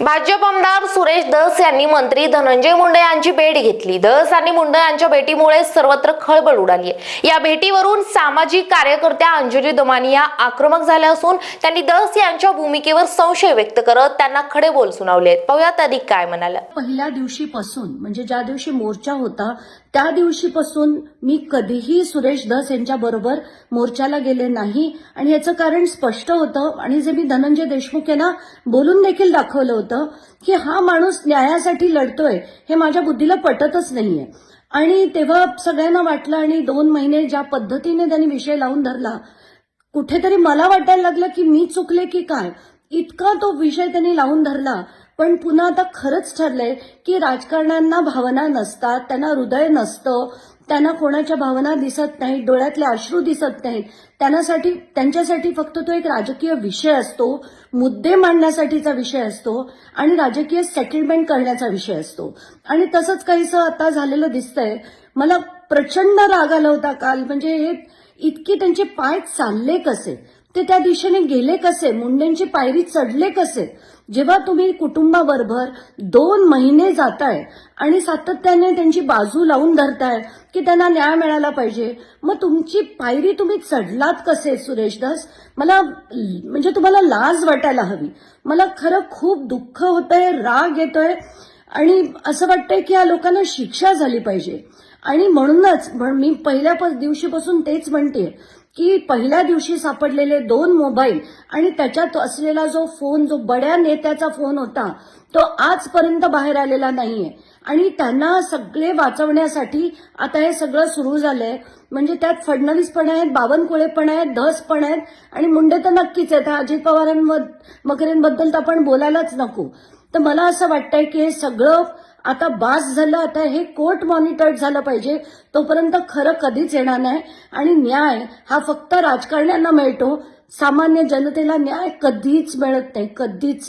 भाजप आमदार सुरेश धस यांनी मंत्री धनंजय मुंडे यांची भेट घेतली. धस आणि मुंडे यांच्या भेटीमुळे सर्वत्र खळबळ उडाली आहे. या भेटीवरून सामाजिक कार्यकर्त्या अंजली दमानिया आक्रमक झाल्या असून त्यांनी धस यांच्या भूमिकेवर संशय व्यक्त करत त्यांना खडे बोल सुनावले आहेत. पाहूयात अधिक काय म्हणाल्या. पहिल्या दिवशीपासून म्हणजे ज्या दिवशी मोर्चा होता त्या दिवशीपासून मी कधीही सुरेश धस यांच्या बरोबर मोर्चाला गेले नाही. आणि याचं कारण स्पष्ट होतं आणि जे मी धनंजय देशमुख यांना बोलून देखील दाखवलं होतं की हा माणूस न्यायासाठी लढतोय हे माझ्या बुद्धीला पटतच नाहीये. आणि तेव्हा सगळ्यांना वाटलं आणि दोन महिने ज्या पद्धतीने त्यांनी विषय लावून धरला कुठेतरी मला वाटायला लागलं की मी चुकले की काय? इतका तो विषय त्यांनी लावून धरला पण पुन्हा आता खरंच ठरलंय की राजकारण्यांना भावना नसतात त्यांना हृदय नसतं त्यांना कोणाच्या भावना दिसत नाहीत डोळ्यातले अश्रू दिसत नाहीत. त्यांनासाठी त्यांच्यासाठी फक्त तो एक राजकीय विषय असतो मुद्दे मांडण्यासाठीचा विषय असतो आणि राजकीय सेटलमेंट करण्याचा विषय असतो. आणि तसंच काहीसं आता झालेलं दिसतंय. मला प्रचंड राग आला होता काल. म्हणजे हे इतके त्यांचे पाय चालले कसे? ते त्या दिशेने गेले कसे? मुंडेंची पायरी चढले कसे? जेव्हा तुम्ही कुटुंबाबरोबर दोन महिने जाताय आणि सातत्याने त्यांची बाजू लावून धरताय की त्यांना न्याय मिळाला पाहिजे मग तुमची पायरी तुम्ही चढलात कसे सुरेशदास मला म्हणजे तुम्हाला लाज वाटायला हवी. मला खरं खूप दुःख होतंय राग येतोय आणि असं वाटतंय की या लोकांना शिक्षा झाली पाहिजे. आणि म्हणूनच मी पहिल्या दिवशीपासून तेच म्हणते की पहिल्या दिवशी सापडलेले दोन मोबाईल आणि त्याच्यात असलेला जो फोन जो बड्या नेत्याचा फोन होता तो आजपर्यंत बाहेर आलेला नाहीये. आणि त्यांना सगळे वाचवण्यासाठी आता हे सगळं सुरू झालंय. म्हणजे त्यात फडणवीस पण आहेत बावनकुळे पण आहेत धस पण आहेत. आणि मुंडे तर नक्कीच आहेत. अजित पवारांबद्दल तर आपण बोलायलाच नको. तर मला असं वाटतंय की हे सगळं आता बास झालं आता हे कोर्ट मॉनिटर्ड झालं पाहिजे तोपर्यंत खरं कधीच येणार नाही. आणि न्याय हा फक्त राजकारण्यांना मिळतो. सामान्य जनतेला न्याय कधीच मिळत नाही कधीच